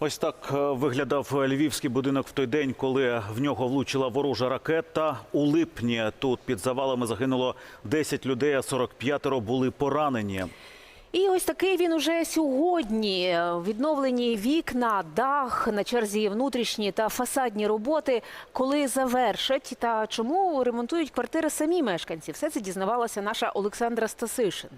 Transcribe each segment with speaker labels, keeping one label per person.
Speaker 1: Ось так е, виглядав львівський будинок в той день, коли в нього влучила ворожа ракета. У липні тут під завалами загинуло 10 людей, а 45 були поранені.
Speaker 2: І ось такий він уже сьогодні. Відновлені вікна, дах, на черзі внутрішні та фасадні роботи. Коли завершать та чому ремонтують квартири самі мешканці? Все це дізнавалася наша Олександра Стасишин.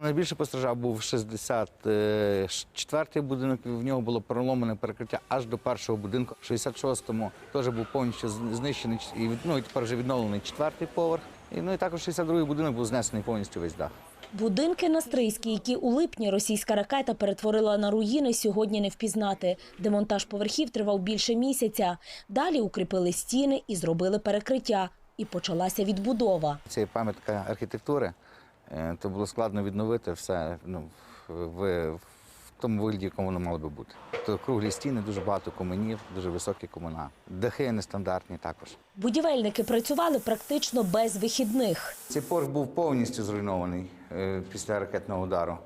Speaker 3: Найбільше постраждав був 64-й будинок. В нього було проломане перекриття аж до першого будинку. В 66-му теж був повністю знищений і ну, і тепер вже відновлений четвертий поверх. І, ну і також 62-й будинок був знесений повністю весь дах.
Speaker 4: Будинки на Стрийській, які у липні російська ракета перетворила на руїни, сьогодні не впізнати. Демонтаж поверхів тривав більше місяця. Далі укріпили стіни і зробили перекриття. І почалася відбудова.
Speaker 3: Це пам'ятка архітектури, е, то було складно відновити все ну, в, в тому вигляді, якому воно мало би бути. То круглі стіни, дуже багато коменів, дуже високі комуна. Дахи нестандартні також.
Speaker 4: Будівельники працювали практично без вихідних.
Speaker 3: Цей поверх був повністю зруйнований е, після ракетного удару.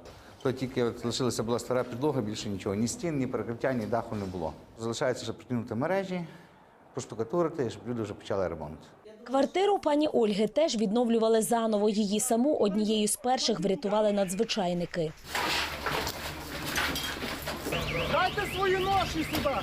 Speaker 3: То тільки от лишилася була стара підлога, більше нічого. Ні стін, ні перекриття, ні даху не було. Залишається, щоб притягнути мережі, поштукатурити, щоб люди вже почали ремонт.
Speaker 4: Квартиру пані Ольги теж відновлювали заново. Її саму однією з перших врятували надзвичайники.
Speaker 5: Дайте свої ноші сюди.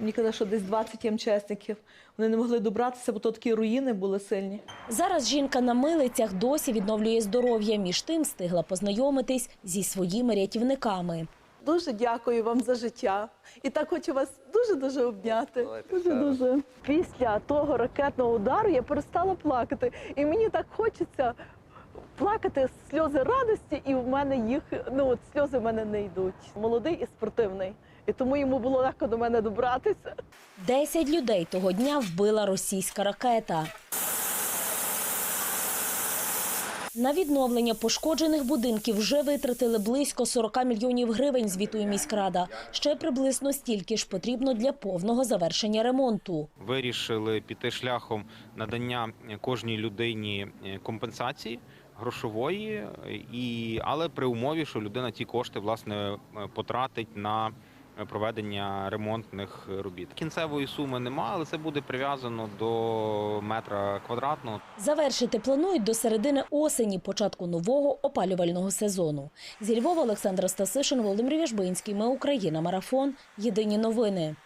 Speaker 5: Мені казали, що десь 20 МЧСників. Вони не могли добратися, бо то такі руїни були сильні.
Speaker 4: Зараз жінка на милицях досі відновлює здоров'я. Між тим встигла познайомитись зі своїми рятівниками.
Speaker 5: Дуже дякую вам за життя. І так хочу вас дуже-дуже обняти. Дуже-дуже. Після того ракетного удару я перестала плакати. І мені так хочеться плакати сльози радості, і в мене їх, ну от сльози в мене не йдуть. Молодий і спортивний. І тому йому було легко до мене добратися.
Speaker 4: Десять людей того дня вбила російська ракета. На відновлення пошкоджених будинків вже витратили близько 40 мільйонів гривень, звітує міськрада. Ще приблизно стільки ж потрібно для повного завершення ремонту.
Speaker 6: вирішили піти шляхом надання кожній людині е, компенсації грошової, але при умові, що людина ті кошти власне е, потратить на проведення ремонтних робіт. Кінцевої суми немає, але це буде прив'язано до метра квадратного.
Speaker 4: Завершити планують до середини осені, початку нового опалювального сезону. Зі Львова Олександра Стасишин, Володимир Вяжбинський. Ми Україна. Марафон. Єдині новини.